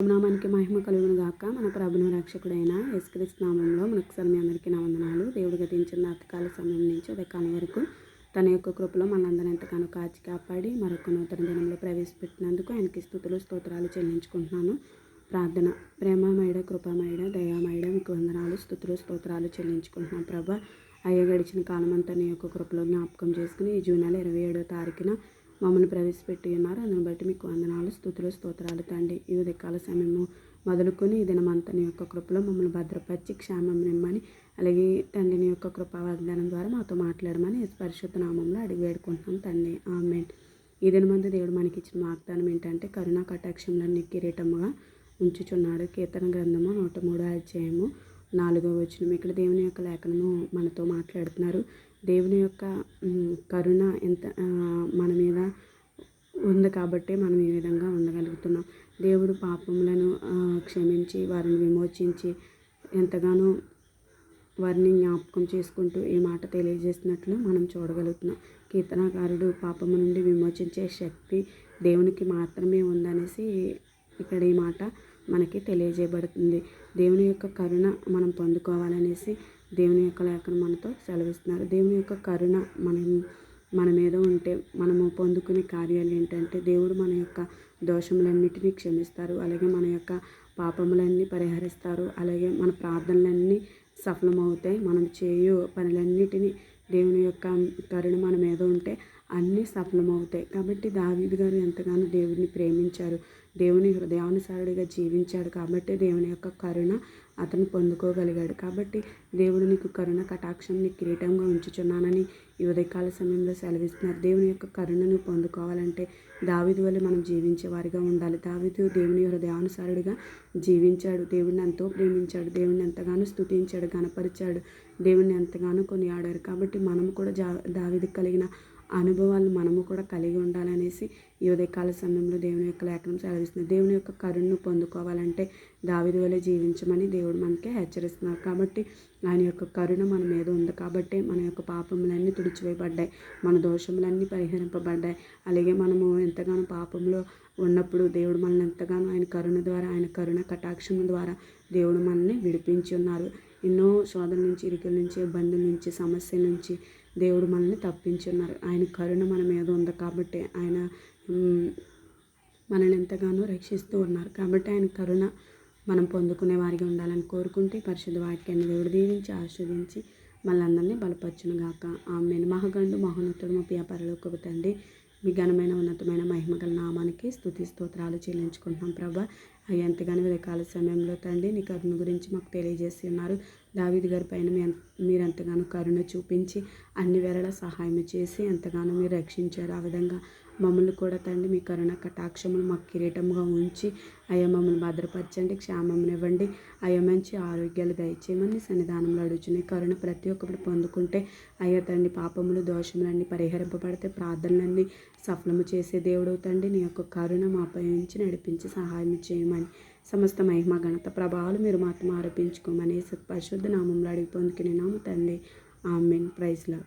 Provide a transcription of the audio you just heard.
నామానికి మహిమ కలుగును గాక మన ప్రభును రక్షకుడైన యేసుక్రీస్తు నామంలో మనకు మీ అందరికీ నా వందనాలు. దేవుడు గతించిన రాత్రికాల సమయం నుంచి ఉదయకాలం వరకు తన యొక్క కృపలో మనందరం ఎంతగానో కాచి కాపాడి మరొక నూతన దినంలో ప్రవేశపెట్టినందుకు ఆయనకి స్థుతులు స్తోత్రాలు చెల్లించుకుంటున్నాను. ప్రార్థన ప్రేమమయడ కృపమయడ దయామయడ మీకు వందనాలు స్థుతులు స్తోత్రాలు చెల్లించుకుంటున్నాం. ప్రభా అయ్య గడిచిన కాలం అంతా నీ యొక్క కృపలో జ్ఞాపకం చేసుకుని ఈ జూన్ నెల ఇరవై ఏడో తారీఖున మమ్మల్ని ప్రవేశపెట్టి ఉన్నారు. అందుని బట్టి మీకు వందనాలు స్థుతులు స్తోత్రాలు తండ్రి. ఈ ఉదయకాల సమయము మొదలుకొని ఈ దినమంతా యొక్క కృపలో మమ్మల్ని భద్రపరిచి క్షేమం నిమ్మని అలాగే తండ్రిని యొక్క కృపా వాగ్దానం ద్వారా మాతో మాట్లాడమని పరిశుద్ధ నామంలో అడిగి వేడుకుంటున్నాం తండ్రి. ఆమె ఈ దినమందు దేవుడు మనకి ఇచ్చిన వాగ్దానం ఏంటంటే కరుణా కటాక్షంలన్నీ కిరీటముగా ఉంచుచున్నాడు. కీర్తన గ్రంథము నూట మూడో అధ్యాయము నాలుగో వచ్చినం ఇక్కడ దేవుని యొక్క లేఖనము మనతో మాట్లాడుతున్నారు. దేవుని యొక్క కరుణ ఎంత మన మీద ఉంది కాబట్టి మనం ఈ విధంగా ఉండగలుగుతున్నాం. దేవుడు పాపములను క్షమించి వారిని విమోచించి ఎంతగానో వారిని జ్ఞాపకం చేసుకుంటూ ఈ మాట తెలియజేసినట్లు మనం చూడగలుగుతున్నాం. కీర్తనకారుడు పాపము నుండి విమోచించే శక్తి దేవునికి మాత్రమే ఉందనేసి ఇక్కడ ఈ మాట మనకి తెలియజేయబడుతుంది. దేవుని యొక్క కరుణ మనం పొందుకోవాలనేసి దేవుని యొక్క లేఖను మనతో సెలవిస్తున్నారు. దేవుని యొక్క కరుణ మనం మన మీద ఉంటే మనము పొందుకునే కార్యాలు ఏంటంటే దేవుడు మన యొక్క దోషములన్నిటినీ క్షమిస్తారు. అలాగే మన యొక్క పాపములన్నీ పరిహరిస్తారు. అలాగే మన ప్రార్థనలన్నీ సఫలమవుతాయి. మనం చేయు పనులన్నిటినీ దేవుని యొక్క కరుణ మన మీద ఉంటే అన్నీ సఫలమవుతాయి. కాబట్టి దావీదు గారు ఎంతగానో దేవుడిని ప్రేమించారు. దేవుని హృదయానుసారుడిగా జీవించాడు కాబట్టి దేవుని యొక్క కరుణ అతను పొందుకోగలిగాడు. కాబట్టి దేవుడు నీకు కరుణ కటాక్షం నీ కిరీటంగా ఉంచుచున్నానని ఈ ఉదయకాల సమయంలో సెలవిస్తున్నారు. దేవుని యొక్క కరుణను పొందుకోవాలంటే దావిదు వల్ల మనం జీవించే వారిగా ఉండాలి. దావిదు దేవుని హృదయానుసారుడిగా జీవించాడు. దేవుడిని ఎంతో ప్రేమించాడు. దేవుడిని ఎంతగానో స్థుతించాడు గనపరిచాడు దేవుడిని ఎంతగానో కొనియాడారు. కాబట్టి మనం కూడా జా దావిదికి కలిగిన అనుభవాలు మనము కూడా కలిగి ఉండాలనేసి ఈ ఉదయకాల సమయంలో దేవుని యొక్క లేఖనం సెలవిస్తుంది. దేవుని యొక్క కరుణను పొందుకోవాలంటే దావిది వలె జీవించమని దేవుడు మనకి హెచ్చరిస్తున్నారు కాబట్టి ఆయన యొక్క కరుణ మన మీద ఉంది. కాబట్టి మన యొక్క పాపములన్నీ తుడిచివేయబడ్డాయి. మన దోషములన్నీ పరిహరింపబడ్డాయి. అలాగే మనము ఎంతగానో పాపంలో ఉన్నప్పుడు దేవుడు మనల్ని ఎంతగానో ఆయన కరుణ ద్వారా ఆయన కరుణ కటాక్షం ద్వారా దేవుడు మనల్ని విడిపించి ఉన్నారు. ఎన్నో శోధన నుంచి ఇరుకుల నుంచి ఇబ్బందుల నుంచి సమస్య నుంచి దేవుడు మనల్ని తప్పించున్నారు. ఆయన కరుణ మన మీద ఉంది కాబట్టి ఆయన మనల్ని ఎంతగానో రక్షిస్తూ ఉన్నారు. కాబట్టి ఆయన కరుణ మనం పొందుకునే వారిగా ఉండాలని కోరుకుంటే పరిశుద్ధ వాక్యాన్ని దేవుడు దీవించి ఆస్వాదించి మళ్ళందరినీ బలపరచునుగాక. ఆమె మహగండు మహోన్నతుడు మా వ్యాపారలోకి తండ్రి మీ ఘనమైన ఉన్నతమైన మహిమగల నామానికి స్థుతి స్తోత్రాలు చెల్లించుకుంటున్నాం ప్రభా. అవి ఎంతగానో రకాల సమయంలో తండ్రి నీ కరుణ గురించి మాకు తెలియజేసి ఉన్నారు. దావిది గారి పైన మీరు ఎంతగానో కరుణ చూపించి అన్ని వేళల సహాయం చేసి ఎంతగానో మీరు రక్షించారు. ఆ విధంగా మమ్మల్ని కూడా తండ్రి మీ కరుణ కటాక్షములు మాకు కిరీటంగా ఉంచి అయ్యా మమ్మల్ని భద్రపరచండి క్షేమం ఇవ్వండి అయ్యా మంచి ఆరోగ్యాలు దయచేయమని సన్నిధానంలో అడుగుతున్నాయి కరుణ ప్రతి ఒక్కరు పొందుకుంటే అయ్యా తండ్రి పాపములు దోషములన్నీ పరిహరింపబడితే ప్రార్థనలన్నీ సఫలము చేసే దేవుడు తండ్రి. నీ యొక్క కరుణ మాపై ఉంచి నడిపించి సహాయం చేయమని సమస్త మహిమ ఘనత ప్రభావాలు మీరు మాత్రం ఆరోపించుకోమని పరిశుద్ధ నామంలో అడిగి పొందుకునే నామ తండ్రి. ఆమెన్. ప్రైజ్లో